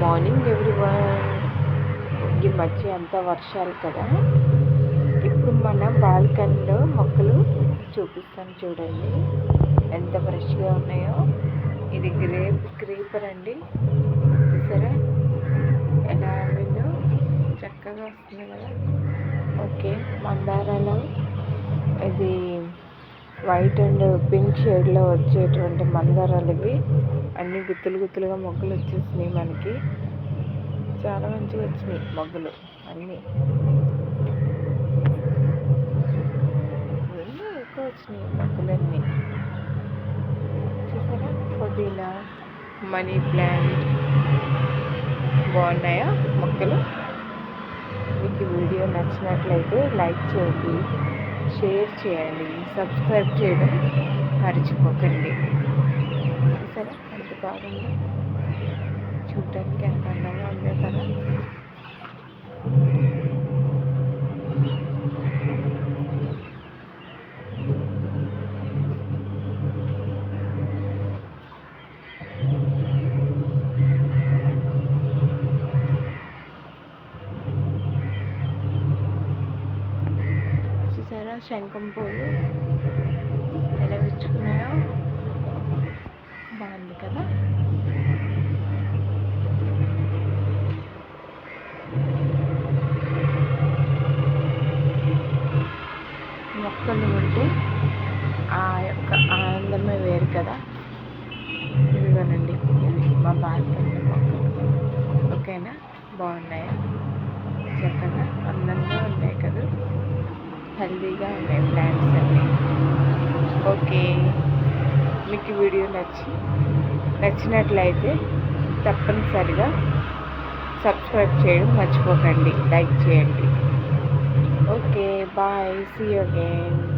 Morning everyone ఈ మధ్య అంతా వర్షాలు కదా. ఇప్పుడు మన బాల్కనీలో మొక్కలు చూపిస్తాను చూడండి. ఎంత ఫ్రెష్గా ఉన్నాయో. ఇది గ్రేప్ క్రీపర్ అండి. సరే ఎలా ఉందో చక్కగా వస్తుంది కదా. ఓకే మందారాలు ఇది వైట్ అండ్ పింక్ షేడ్లో వచ్చేటువంటి మందారాలు ఇవి. గుత్తులు గుత్తులుగా మొగ్గలు వచ్చేసినాయి మనకి. చాలా మంచిగా వచ్చినాయి మొగ్గలు అన్నీ. ఎన్నో ఎక్కువ వచ్చినాయి మొక్కలన్నీ చూసారా? పుదీనా మనీ ప్లాంట్. బాగున్నాయా మొక్కలు మీకు వీడియో నచ్చినట్లయితే లైక్ చేయండి షేర్ చేయండి సబ్స్క్రైబ్ చేయడం మర్చిపోకండి. బాగుంది చూడటానికి ఎంత అందంగా ఉంది కదా చూసారా శంఖం పూలు ఎలా విచ్చుకున్నాయో బాగుంది కదా మొక్కలు ఉంటే ఆ యొక్క ఆనందమే వేరు కదా. ఇదిగోనండి మా బాల్కనీ మొక్కలు ఓకేనా? బాగున్నాయా? చక్కగా అందంగా ఉన్నాయి కదా. హెల్దీగా ఉన్నాయి ప్లాంట్స్ అన్నీ. ఓకే. మీకు వీడియో నచ్చి నచ్చినట్లయితే తప్పనిసరిగా సబ్స్క్రైబ్ చేయడం మర్చిపోకండి. లైక్ చేయండి. Bye. See you again.